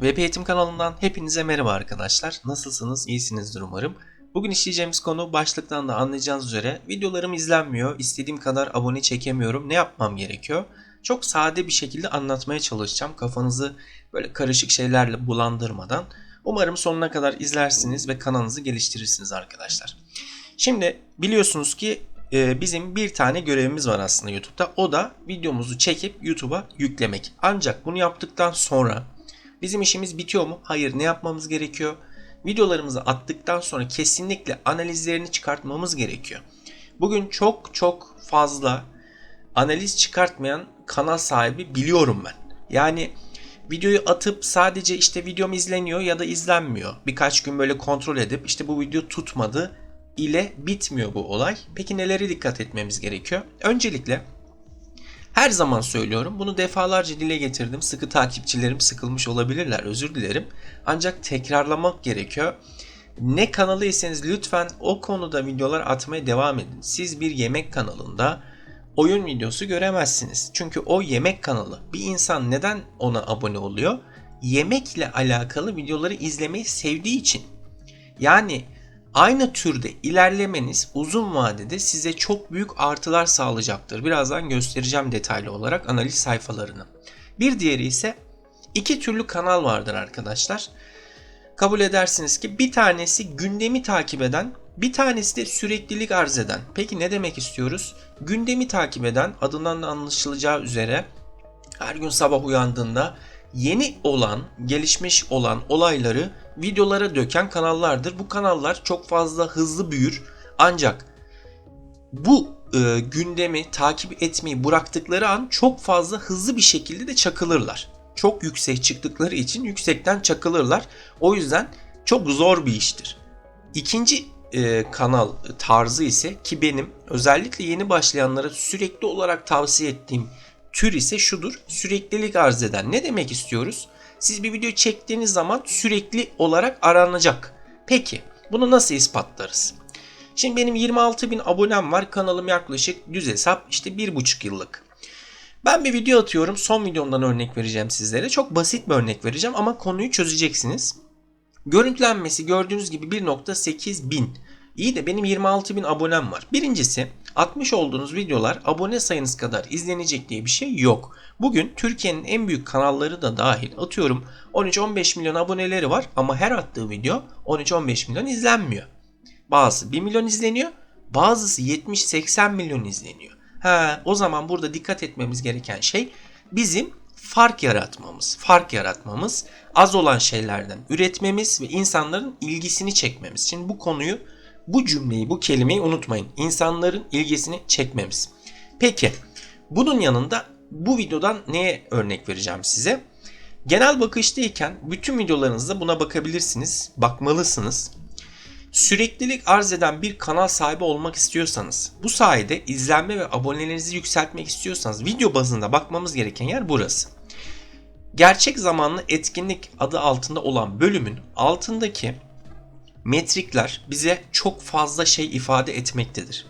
Web Eğitim kanalından hepinize merhaba arkadaşlar. Nasılsınız? İyisinizdir umarım. Bugün işleyeceğimiz konu başlıktan da anlayacağınız üzere videolarım izlenmiyor. İstediğim kadar abone çekemiyorum. Ne yapmam gerekiyor? Çok sade bir şekilde anlatmaya çalışacağım. Kafanızı böyle karışık şeylerle bulandırmadan. Umarım sonuna kadar izlersiniz ve kanalınızı geliştirirsiniz arkadaşlar. Şimdi biliyorsunuz ki e, bizim bir tane görevimiz var aslında YouTube'da. O da videomuzu çekip YouTube'a yüklemek. Ancak bunu yaptıktan sonra bizim işimiz bitiyor mu? Hayır. Ne yapmamız gerekiyor? Videolarımızı attıktan sonra kesinlikle analizlerini çıkartmamız gerekiyor. Bugün çok çok fazla analiz çıkartmayan kanal sahibi biliyorum ben. Yani videoyu atıp sadece işte videom izleniyor ya da izlenmiyor. Birkaç gün böyle kontrol edip işte bu video tutmadı ile bitmiyor bu olay. Peki nelere dikkat etmemiz gerekiyor? Öncelikle her zaman söylüyorum. Bunu defalarca dile getirdim. Sıkı takipçilerim sıkılmış olabilirler. Özür dilerim. Ancak tekrarlamak gerekiyor. Ne kanalıysanız lütfen o konuda videolar atmaya devam edin. Siz bir yemek kanalında oyun videosu göremezsiniz. Çünkü o yemek kanalı. Bir insan neden ona abone oluyor? Yemekle alakalı videoları izlemeyi sevdiği için. Yani aynı türde ilerlemeniz uzun vadede size çok büyük artılar sağlayacaktır. Birazdan göstereceğim detaylı olarak analiz sayfalarını. Bir diğeri ise iki türlü kanal vardır arkadaşlar. Kabul edersiniz ki bir tanesi gündemi takip eden, bir tanesi de süreklilik arz eden. Peki ne demek istiyoruz? Gündemi takip eden adından da anlaşılacağı üzere her gün sabah uyandığında yeni olan, gelişmiş olan olayları videolara döken kanallardır. Bu kanallar çok fazla hızlı büyür. Ancak bu e, gündemi takip etmeyi bıraktıkları an çok fazla hızlı bir şekilde de çakılırlar. Çok yüksek çıktıkları için yüksekten çakılırlar. O yüzden çok zor bir iştir. İkinci e, kanal tarzı ise ki benim özellikle yeni başlayanlara sürekli olarak tavsiye ettiğim tür ise şudur. Süreklilik arz eden. Ne demek istiyoruz? Siz bir video çektiğiniz zaman sürekli olarak aranacak. Peki bunu nasıl ispatlarız? Şimdi benim 26 bin abonem var. Kanalım yaklaşık düz hesap işte 1,5 yıllık. Ben bir video atıyorum. Son videomdan örnek vereceğim sizlere. Çok basit bir örnek vereceğim ama konuyu çözeceksiniz. Görüntülenmesi gördüğünüz gibi 1.8 bin. İyi de benim 26 bin abonem var. Birincisi atmış olduğunuz videolar abone sayınız kadar izlenecek diye bir şey yok. Bugün Türkiye'nin en büyük kanalları da dahil atıyorum 13-15 milyon aboneleri var ama her attığı video 13-15 milyon izlenmiyor. Bazısı 1 milyon izleniyor, bazısı 70-80 milyon izleniyor. Ha, o zaman burada dikkat etmemiz gereken şey bizim fark yaratmamız. Fark yaratmamız, az olan şeylerden üretmemiz ve insanların ilgisini çekmemiz. Şimdi bu konuyu, bu cümleyi, bu kelimeyi unutmayın. İnsanların ilgisini çekmemiz. Peki, bunun yanında bu videodan neye örnek vereceğim size? Genel bakıştayken bütün videolarınızda buna bakabilirsiniz, bakmalısınız. Süreklilik arz eden bir kanal sahibi olmak istiyorsanız, bu sayede izlenme ve abonelerinizi yükseltmek istiyorsanız video bazında bakmamız gereken yer burası. Gerçek zamanlı etkinlik adı altında olan bölümün altındaki metrikler bize çok fazla şey ifade etmektedir.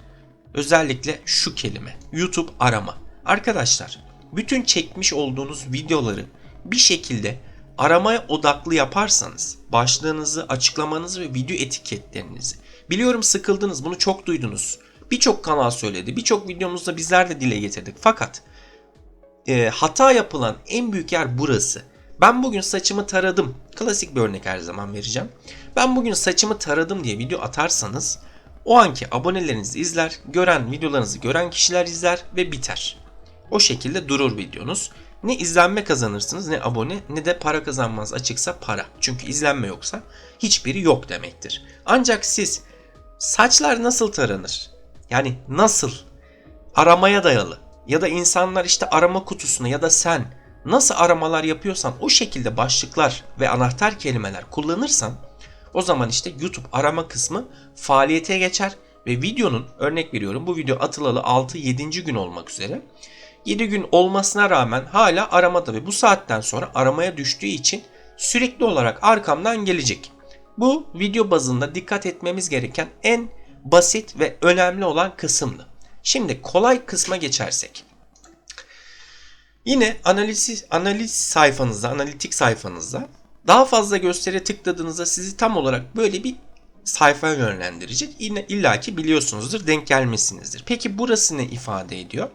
Özellikle şu kelime YouTube arama. Arkadaşlar bütün çekmiş olduğunuz videoları bir şekilde aramaya odaklı yaparsanız başlığınızı, açıklamanızı ve video etiketlerinizi biliyorum sıkıldınız bunu çok duydunuz. Birçok kanal söyledi. Birçok videomuzda bizler de dile getirdik. Fakat e, hata yapılan en büyük yer burası. Ben bugün saçımı taradım. Klasik bir örnek her zaman vereceğim. Ben bugün saçımı taradım diye video atarsanız o anki aboneleriniz izler, gören videolarınızı gören kişiler izler ve biter. O şekilde durur videonuz. Ne izlenme kazanırsınız ne abone ne de para kazanmaz açıksa para. Çünkü izlenme yoksa hiçbiri yok demektir. Ancak siz saçlar nasıl taranır? Yani nasıl? Aramaya dayalı. Ya da insanlar işte arama kutusuna ya da sen nasıl aramalar yapıyorsan o şekilde başlıklar ve anahtar kelimeler kullanırsan o zaman işte YouTube arama kısmı faaliyete geçer ve videonun örnek veriyorum bu video atılalı 6-7. gün olmak üzere 7 gün olmasına rağmen hala aramada ve bu saatten sonra aramaya düştüğü için sürekli olarak arkamdan gelecek. Bu video bazında dikkat etmemiz gereken en basit ve önemli olan kısımdı. Şimdi kolay kısma geçersek. Yine analiz, analiz sayfanızda, analitik sayfanızda Daha fazla göstere tıkladığınızda sizi tam olarak böyle bir sayfaya yönlendirecek. Yine illaki biliyorsunuzdur, denk gelmesinizdir. Peki burası ne ifade ediyor?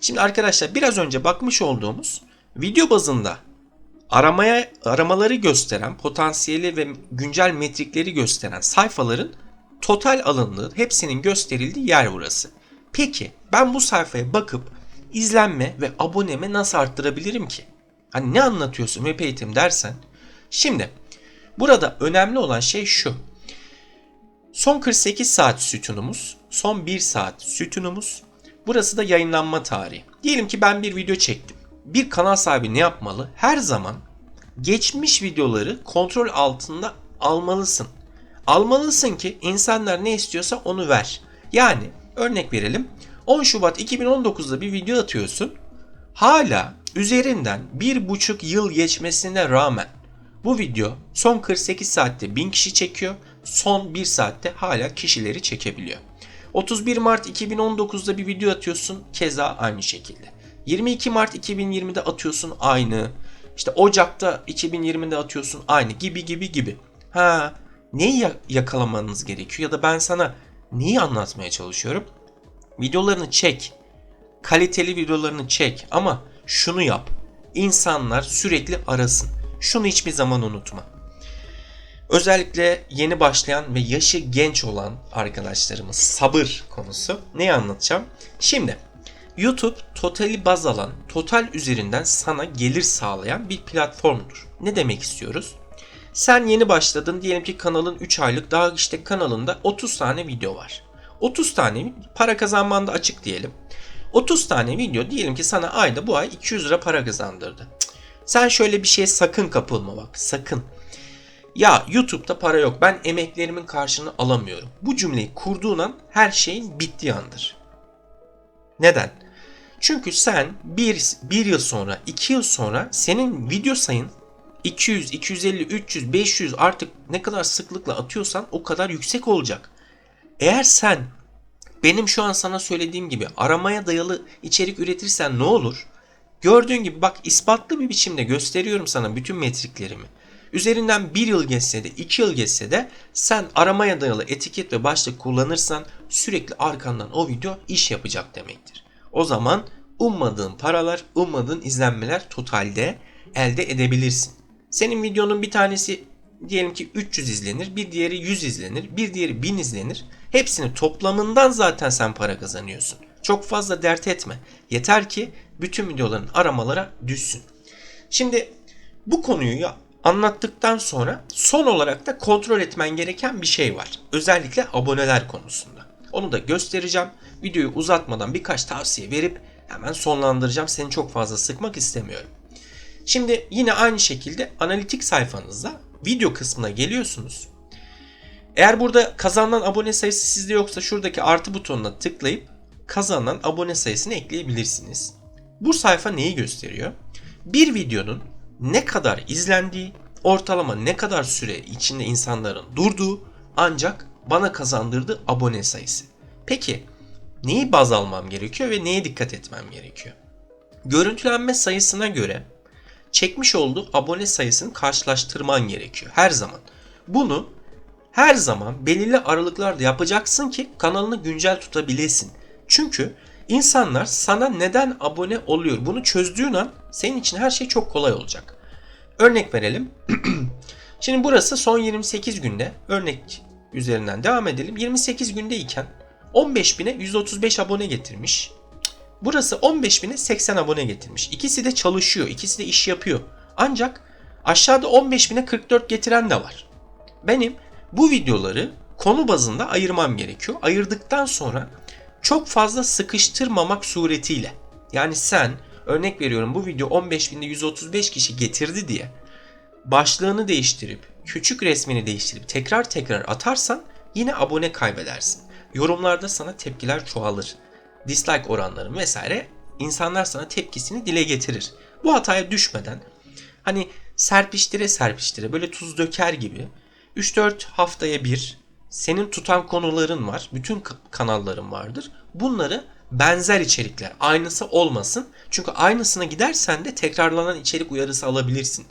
Şimdi arkadaşlar biraz önce bakmış olduğumuz video bazında aramaya aramaları gösteren, potansiyeli ve güncel metrikleri gösteren sayfaların total alındığı, hepsinin gösterildiği yer burası. Peki ben bu sayfaya bakıp izlenme ve aboneme nasıl arttırabilirim ki? Hani ne anlatıyorsun web eğitim dersen. Şimdi burada önemli olan şey şu. Son 48 saat sütunumuz, son 1 saat sütunumuz. Burası da yayınlanma tarihi. Diyelim ki ben bir video çektim. Bir kanal sahibi ne yapmalı? Her zaman geçmiş videoları kontrol altında almalısın. Almalısın ki insanlar ne istiyorsa onu ver. Yani örnek verelim. 10 Şubat 2019'da bir video atıyorsun. Hala üzerinden bir buçuk yıl geçmesine rağmen bu video son 48 saatte 1000 kişi çekiyor. Son 1 saatte hala kişileri çekebiliyor. 31 Mart 2019'da bir video atıyorsun keza aynı şekilde. 22 Mart 2020'de atıyorsun aynı. İşte Ocak'ta 2020'de atıyorsun aynı gibi gibi gibi. Ha neyi ya- yakalamanız gerekiyor ya da ben sana neyi anlatmaya çalışıyorum? Videolarını çek. Kaliteli videolarını çek ama şunu yap. İnsanlar sürekli arasın. Şunu hiçbir zaman unutma. Özellikle yeni başlayan ve yaşı genç olan arkadaşlarımız sabır konusu. Neyi anlatacağım? Şimdi YouTube totali baz alan, total üzerinden sana gelir sağlayan bir platformdur. Ne demek istiyoruz? Sen yeni başladın diyelim ki kanalın 3 aylık daha işte kanalında 30 tane video var. 30 tane para kazanman da açık diyelim. 30 tane video diyelim ki sana ayda bu ay 200 lira para kazandırdı. Sen şöyle bir şeye sakın kapılma bak sakın. Ya YouTube'da para yok ben emeklerimin karşılığını alamıyorum. Bu cümleyi kurduğun an her şeyin bittiği andır. Neden? Çünkü sen bir, bir yıl sonra, iki yıl sonra senin video sayın 200, 250, 300, 500 artık ne kadar sıklıkla atıyorsan o kadar yüksek olacak. Eğer sen benim şu an sana söylediğim gibi aramaya dayalı içerik üretirsen ne olur? Gördüğün gibi bak ispatlı bir biçimde gösteriyorum sana bütün metriklerimi. Üzerinden bir yıl geçse de iki yıl geçse de sen aramaya dayalı etiket ve başlık kullanırsan sürekli arkandan o video iş yapacak demektir. O zaman ummadığın paralar, ummadığın izlenmeler totalde elde edebilirsin. Senin videonun bir tanesi diyelim ki 300 izlenir, bir diğeri 100 izlenir, bir diğeri 1000 izlenir. Hepsini toplamından zaten sen para kazanıyorsun. Çok fazla dert etme. Yeter ki bütün videoların aramalara düşsün. Şimdi bu konuyu anlattıktan sonra son olarak da kontrol etmen gereken bir şey var. Özellikle aboneler konusunda. Onu da göstereceğim. Videoyu uzatmadan birkaç tavsiye verip hemen sonlandıracağım. Seni çok fazla sıkmak istemiyorum. Şimdi yine aynı şekilde analitik sayfanızda video kısmına geliyorsunuz. Eğer burada kazanılan abone sayısı sizde yoksa şuradaki artı butonuna tıklayıp kazanılan abone sayısını ekleyebilirsiniz. Bu sayfa neyi gösteriyor? Bir videonun ne kadar izlendiği, ortalama ne kadar süre içinde insanların durduğu ancak bana kazandırdığı abone sayısı. Peki neyi baz almam gerekiyor ve neye dikkat etmem gerekiyor? Görüntülenme sayısına göre çekmiş olduğu abone sayısını karşılaştırman gerekiyor her zaman. Bunu her zaman belirli aralıklarda yapacaksın ki kanalını güncel tutabilesin. Çünkü insanlar sana neden abone oluyor bunu çözdüğün an senin için her şey çok kolay olacak. Örnek verelim. Şimdi burası son 28 günde örnek üzerinden devam edelim. 28 gündeyken 15.000'e 135 abone getirmiş. Burası 15.000'e 80 abone getirmiş. İkisi de çalışıyor. ikisi de iş yapıyor. Ancak aşağıda 15.000'e 44 getiren de var. Benim bu videoları konu bazında ayırmam gerekiyor. Ayırdıktan sonra çok fazla sıkıştırmamak suretiyle. Yani sen örnek veriyorum bu video 15.000'de 135 kişi getirdi diye başlığını değiştirip küçük resmini değiştirip tekrar tekrar atarsan yine abone kaybedersin. Yorumlarda sana tepkiler çoğalır. Dislike oranların vesaire insanlar sana tepkisini dile getirir. Bu hataya düşmeden hani serpiştire serpiştire böyle tuz döker gibi 3-4 haftaya bir senin tutan konuların var. Bütün kanalların vardır. Bunları benzer içerikler aynısı olmasın. Çünkü aynısına gidersen de tekrarlanan içerik uyarısı alabilirsin.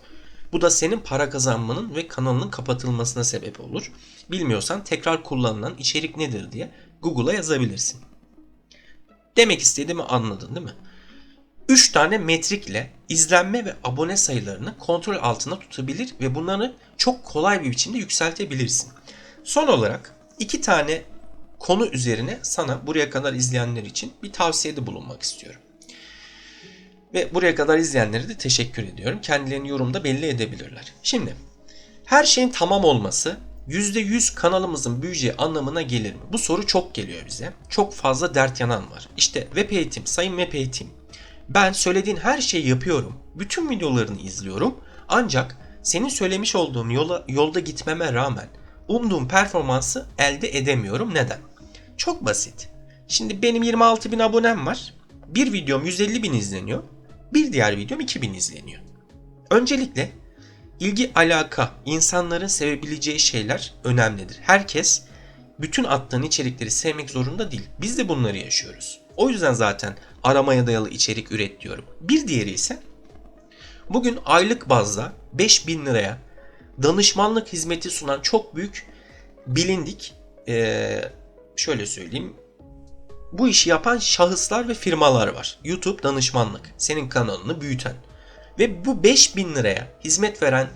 Bu da senin para kazanmanın ve kanalının kapatılmasına sebep olur. Bilmiyorsan tekrar kullanılan içerik nedir diye Google'a yazabilirsin. Demek istediğimi anladın değil mi? 3 tane metrikle izlenme ve abone sayılarını kontrol altında tutabilir ve bunları çok kolay bir biçimde yükseltebilirsin. Son olarak iki tane konu üzerine sana buraya kadar izleyenler için bir tavsiyede bulunmak istiyorum. Ve buraya kadar izleyenlere de teşekkür ediyorum. Kendilerini yorumda belli edebilirler. Şimdi her şeyin tamam olması %100 kanalımızın büyüyeceği anlamına gelir mi? Bu soru çok geliyor bize. Çok fazla dert yanan var. İşte web eğitim, sayın web eğitim. Ben söylediğin her şeyi yapıyorum. Bütün videolarını izliyorum. Ancak senin söylemiş olduğun yola, yolda gitmeme rağmen umduğum performansı elde edemiyorum. Neden? Çok basit. Şimdi benim 26 bin abonem var. Bir videom 150 bin izleniyor. Bir diğer videom 2000 izleniyor. Öncelikle ilgi alaka, insanların sevebileceği şeyler önemlidir. Herkes bütün attığın içerikleri sevmek zorunda değil. Biz de bunları yaşıyoruz. O yüzden zaten aramaya dayalı içerik üret diyorum. Bir diğeri ise bugün aylık bazda 5000 liraya danışmanlık hizmeti sunan çok büyük bilindik ee, şöyle söyleyeyim bu işi yapan şahıslar ve firmalar var. YouTube danışmanlık senin kanalını büyüten ve bu 5000 liraya hizmet veren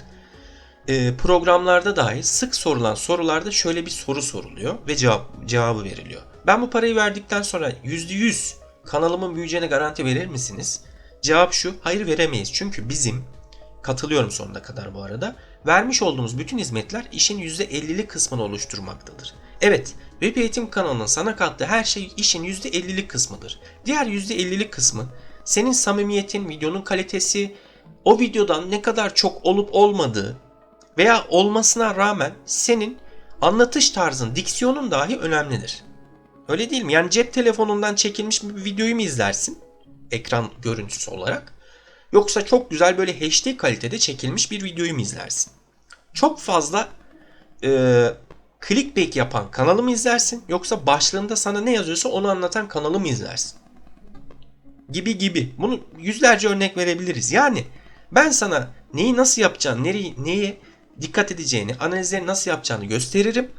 e, programlarda dahi sık sorulan sorularda şöyle bir soru soruluyor ve cevap cevabı veriliyor. Ben bu parayı verdikten sonra %100 kanalımın büyüyeceğine garanti verir misiniz? Cevap şu, hayır veremeyiz. Çünkü bizim, katılıyorum sonuna kadar bu arada, vermiş olduğumuz bütün hizmetler işin %50'lik kısmını oluşturmaktadır. Evet, web eğitim kanalının sana kattığı her şey işin %50'lik kısmıdır. Diğer %50'lik kısmı senin samimiyetin, videonun kalitesi, o videodan ne kadar çok olup olmadığı veya olmasına rağmen senin anlatış tarzın, diksiyonun dahi önemlidir. Öyle değil mi? Yani cep telefonundan çekilmiş bir videoyu mu izlersin? Ekran görüntüsü olarak. Yoksa çok güzel böyle HD kalitede çekilmiş bir videoyu mu izlersin? Çok fazla e, clickbait yapan kanalı mı izlersin? Yoksa başlığında sana ne yazıyorsa onu anlatan kanalı mı izlersin? Gibi gibi. Bunu yüzlerce örnek verebiliriz. Yani ben sana neyi nasıl yapacağını, nereyi, neye dikkat edeceğini, analizleri nasıl yapacağını gösteririm.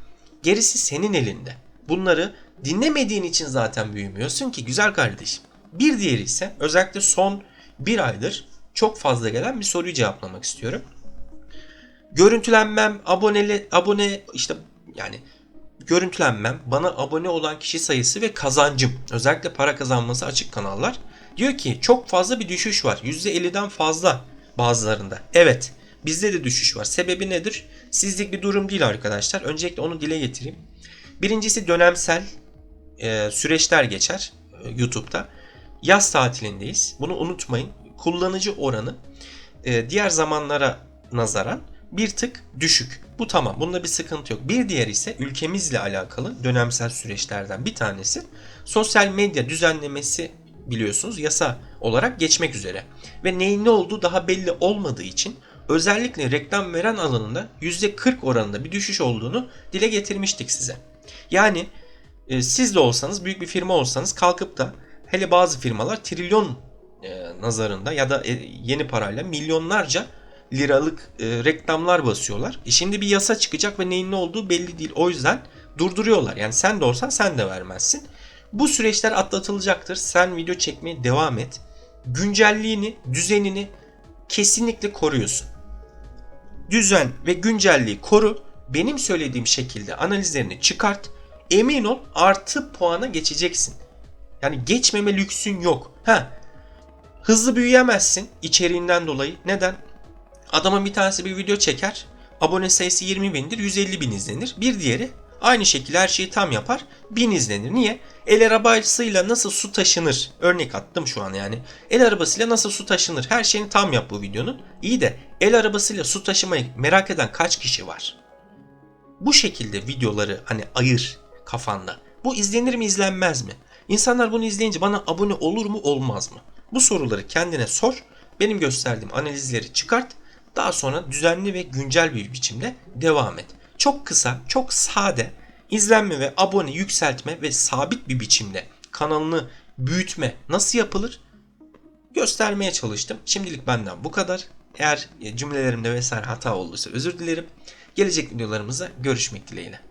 Gerisi senin elinde. Bunları dinlemediğin için zaten büyümüyorsun ki güzel kardeşim. Bir diğeri ise özellikle son bir aydır çok fazla gelen bir soruyu cevaplamak istiyorum. Görüntülenmem, aboneli, abone işte yani görüntülenmem, bana abone olan kişi sayısı ve kazancım, özellikle para kazanması açık kanallar diyor ki çok fazla bir düşüş var. %50'den fazla bazılarında. Evet, bizde de düşüş var. Sebebi nedir? Sizlik bir durum değil arkadaşlar. Öncelikle onu dile getireyim. Birincisi dönemsel e, süreçler geçer e, YouTube'da. Yaz tatilindeyiz. Bunu unutmayın. Kullanıcı oranı e, diğer zamanlara nazaran bir tık düşük. Bu tamam. Bunda bir sıkıntı yok. Bir diğer ise ülkemizle alakalı dönemsel süreçlerden bir tanesi sosyal medya düzenlemesi biliyorsunuz yasa olarak geçmek üzere. Ve neyin ne olduğu daha belli olmadığı için özellikle reklam veren alanında %40 oranında bir düşüş olduğunu dile getirmiştik size. Yani e, siz de olsanız büyük bir firma olsanız kalkıp da hele bazı firmalar trilyon e, nazarında ya da e, yeni parayla milyonlarca liralık e, reklamlar basıyorlar. E şimdi bir yasa çıkacak ve neyin ne olduğu belli değil. O yüzden durduruyorlar. Yani sen de olsan sen de vermezsin. Bu süreçler atlatılacaktır. Sen video çekmeye devam et. Güncelliğini, düzenini kesinlikle koruyorsun. Düzen ve güncelliği koru. Benim söylediğim şekilde analizlerini çıkart. Emin ol artı puana geçeceksin. Yani geçmeme lüksün yok. Ha, hızlı büyüyemezsin içeriğinden dolayı. Neden? Adamın bir tanesi bir video çeker. Abone sayısı 20 bindir 150 bin izlenir. Bir diğeri aynı şekilde her şeyi tam yapar 1000 izlenir. Niye? El arabasıyla nasıl su taşınır? Örnek attım şu an yani. El arabasıyla nasıl su taşınır? Her şeyini tam yap bu videonun. İyi de el arabasıyla su taşımayı merak eden kaç kişi var? Bu şekilde videoları hani ayır kafanda. Bu izlenir mi izlenmez mi? İnsanlar bunu izleyince bana abone olur mu olmaz mı? Bu soruları kendine sor. Benim gösterdiğim analizleri çıkart. Daha sonra düzenli ve güncel bir biçimde devam et. Çok kısa, çok sade izlenme ve abone yükseltme ve sabit bir biçimde kanalını büyütme nasıl yapılır? Göstermeye çalıştım. Şimdilik benden bu kadar. Eğer cümlelerimde vesaire hata olduysa özür dilerim. Gelecek videolarımızda görüşmek dileğiyle.